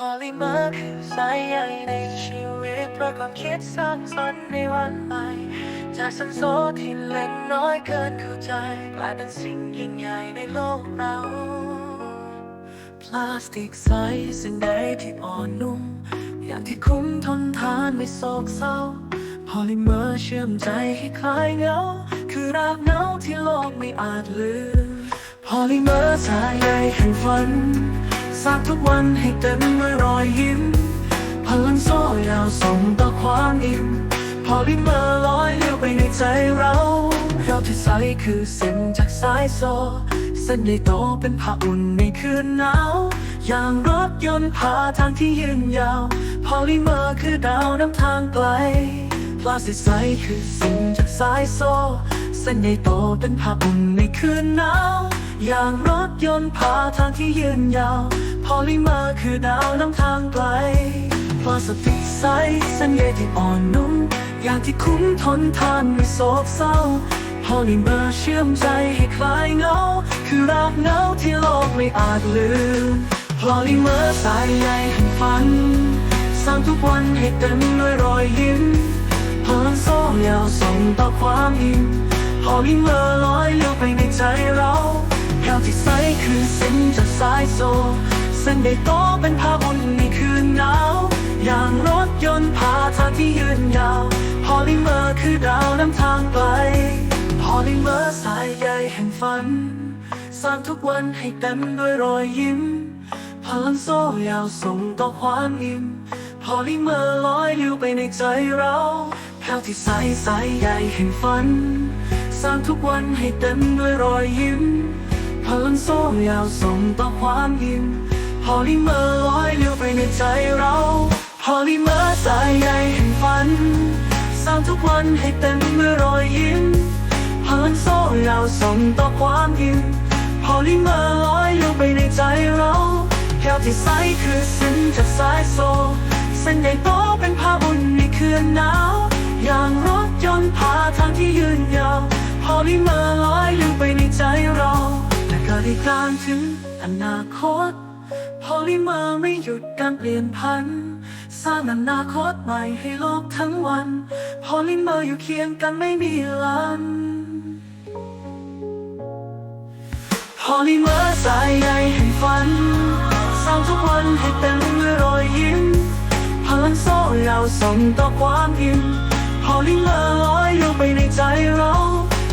พอลิเมอร์คือสายใยในชีวิตประกอบคิดสร้างสรรค์ในวันใหม่จากสันโซที่เล็กน้อยเกินเข้าใจกลายเป็นสิ่งยิ่งใหญ่ในโลกเรา พลาสติกใสสิ่งใดที่อ่อนนุ่ม อย่างที่คุ้มทนทานไม่โศกเศร้า พอลิเมอร์เชื่อมใจให้คลายเหงา คือรากเหงาที่โลกไม่อาจลืม พอลิเมอร์สายใยแห่งฝัน สางทุกวันให้เต็มด้วยรอยยิ้ม พลังโซ่ยาวส่งต่อความอิ่มพอลิเมอร์ลอยเลี้ยวไปในใจเราเราที่ใสคือเส้นจากสายโซ่เส้นใหญ่โตเป็นผ้าอุ่นในคืนหนาวอย่างรถยนต์พาทางที่ยืนยาว พอลิเมอร์คือดาวนำทางไกลพลาสติกใสคือสิ่งจากสายโซ่เส้นใหญ่โตเป็นผ้าอุ่นในคืนหนาว อย่างรถยนต์พาทางที่ยืนยาว พอลิเมอร์คือดาวนำทางไกลพลาสติกใสเส้นใยที่อ่อนนุ่ม อย่างที่คุ้มทนทานไม่โศกเศร้าพอลิเมอร์เชื่อมใจให้คลายเงา คือรากเงาที่โลกไม่อาจลืมพอลิเมอร์สายใยแห่งฝัน สร้างทุกวันให้เต็มด้วยรอยยิ้มพลังโซ่ยาวส่งต่อความอิ่มพอลิเมอร์ลอยเลี้ยวไปในใจเราแก้วที่ใสคือเส้นจากสายโซเส้นใยโตเป็นผ้าบุญในคืนหนาว อย่างรถยนต์พาทางที่ยืนยาว พอลิเมอร์คือดาวนำทางไกลพอลิเมอร์สายใยแห่งฝัน สร้างทุกวันให้เต็มด้วยรอยยิ้ม พลังโซ่ยาวส่งต่อความอิ่ม พอลิเมอร์ลอยอยู่ไปในใจเราแผ้วที่ใสใสใหญ่แห่งฝัน สร้างทุกวันให้เต็มด้วยรอยยิ้มพลังโซ่ยาวส่งต่อความอิ่ม พอลิเมอร์ลอยอยู่ไปในใจเราพอลิเมอร์สายใยแห่งฝันสร้างทุกวันให้เต็มด้วยรอยยิ้มพลังโซ่ยาวส่งต่อความอิ่มพอลิเมอร์ลอยอยู่ไปในใจเราแก้วที่ใสคือเส้นจากสายโซ่เส้นใหญ่โตเป็นผ้าบุญในคืนหนาวอย่างรถยนต์พาทางที่ยืนยาวพอลิเมอร์ลอยอยู่ไปในใจเราแต่ก็ได้การถึงอนาคต พอลิเมอร์ไม่หยุดการเปลี่ยนพัน สร้างอนาคตใหม่ให้โลกทั้งวัน พอลิเมอร์อยู่เคียงกันไม่มีลันพอลิเมอร์สายใยแห่งฝัน สร้างทุกวันให้เต็มด้วยรอยยิ้ม พลังโซ่ยาวส่งต่อความอิ่มพอลิเมอร์ลอยอยู่ไปในใจเรา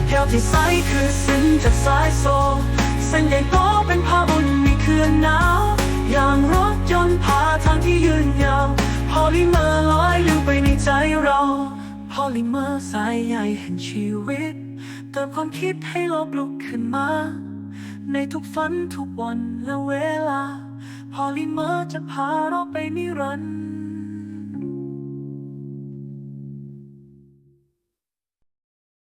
แก้วที่ใสคือส้นจากสายโซ่เส้นใหญ่โตเป็นผ้าบุญในคืนหนา ที่ยืนยาวพอลิเมอร์ลอยลืมไปในใจเราพอลิเมอร์สายใหญ่แห่งชีวิตเติมความคิดให้โลกลุกขึ้นมา ในทุกฝันทุกวันและเวลา พอลิเมอร์จะพาเราไปนิรันดร์